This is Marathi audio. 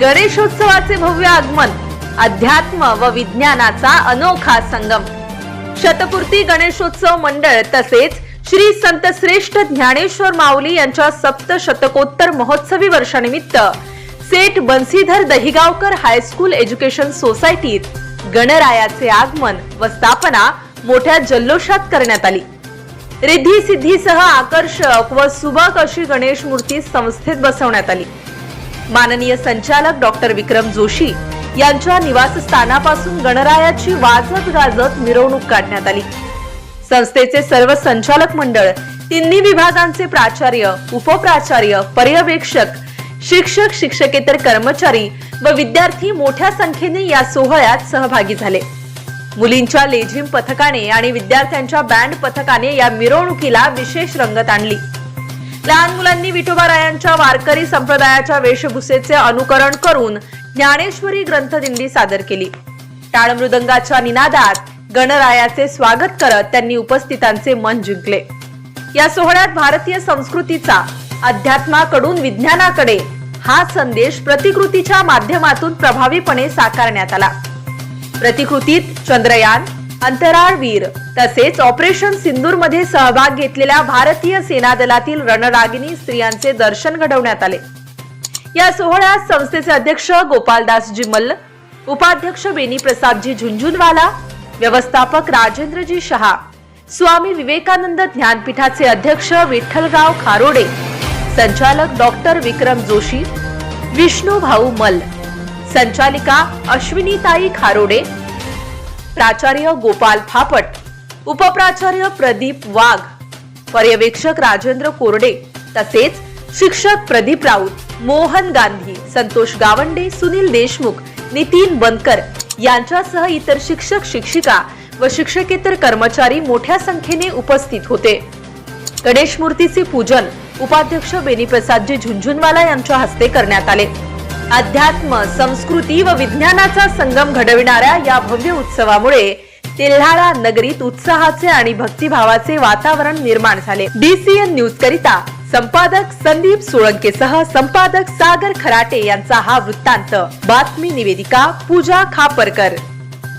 गणेशोत्सवाचे भव्य आगमन अध्यात्म व विज्ञानाचा अनोखा संगम. शतपूर्ती गणेशोत्सव मंडळ तसेच श्री संत श्रेष्ठ ज्ञानेश्वर माऊली यांच्या सप्त शतकोत्तर महोत्सवी वर्षानिमित्त सेठ बन्सीधर दहिगावकर हायस्कूल एज्युकेशन सोसायटीत गणरायाचे आगमन व स्थापना मोठ्या जल्लोषात करण्यात आली. रिद्धी सिद्धीसह आकर्षक व सुबक अशी गणेश मूर्ती संस्थेत बसवण्यात आली. माननीय संचालक डॉक्टर विक्रम जोशी यांच्या निवासस्थानापासून गणरायाची वाजत गाजत मिरवणूक काढण्यात आली. संस्थेचे सर्व संचालक मंडळ तिन्ही विभागांचे प्राचार्य उपप्राचार्य पर्यवेक्षक शिक्षक शिक्षकेतर कर्मचारी व विद्यार्थी मोठ्या संख्येने या सोहळ्यात सहभागी झाले. मुलींच्या लेझिम पथकाने आणि विद्यार्थ्यांच्या बँड पथकाने या मिरवणुकीला विशेष रंगत आणली. लहान मुलांनी विठोबारायांच्या वारकरी संप्रदायाच्या वेशभूषेचे अनुकरण करून ज्ञानेश्वरी ग्रंथदिंडी सादर केली. टाळमृदंगाच्या निनादात गणरायाचे स्वागत करत त्यांनी उपस्थितांचे मन जिंकले. या सोहळ्यात भारतीय संस्कृतीचा अध्यात्माकडून विज्ञानाकडे हा संदेश प्रतिकृतीच्या माध्यमातून प्रभावीपणे साकारण्यात आला. प्रतिकृतीत चंद्रयान अंतराळवीर तसेच ऑपरेशन सिंदूरमध्ये सहभाग घेतलेल्या भारतीय सेना दलातील रणरागिनी स्त्रियांचे दर्शन घडवण्यात आले. या सोहळ्यात संस्थेचे अध्यक्ष गोपालदासजी मल्ल उपाध्यक्ष बेनी प्रसादजी झुंझुनवाला व्यवस्थापक राजेंद्रजी शहा स्वामी विवेकानंद ज्ञानपीठाचे अध्यक्ष विठ्ठलराव खारोडे संचालक डॉक्टर विक्रम जोशी विष्णू भाऊ मल्ल संचालिका अश्विनीताई खारोडे प्राचार्य गोपाल फापट उपप्राचार्य प्रदीप वाघ पर्यवेक्षक राजेंद्र कोरडे तसेच शिक्षक प्रदीप राऊत मोहन गांधी संतोष गावंडे सुनील देशमुख नितीन बनकर यांच्यासह इतर शिक्षक शिक्षिका व शिक्षकेतर कर्मचारी मोठ्या संख्येने उपस्थित होते. गणेश मूर्तीचे पूजन उपाध्यक्ष बेनीप्रसादजी झुंझुनवाला यांच्या हस्ते करण्यात आले. अध्यात्म संस्कृती व विज्ञानाचा संगम घडविणाऱ्या या भव्य उत्सवामुळे तेल्हारा नगरीत उत्साहाचे आणि भक्तिभावाचे वातावरण निर्माण झाले. डीसीएन न्यूज करिता संपादक संदीप सोळंकेसह संपादक सागर खराटे यांचा हा वृत्तांत. बातमी निवेदिका पूजा खापरकर.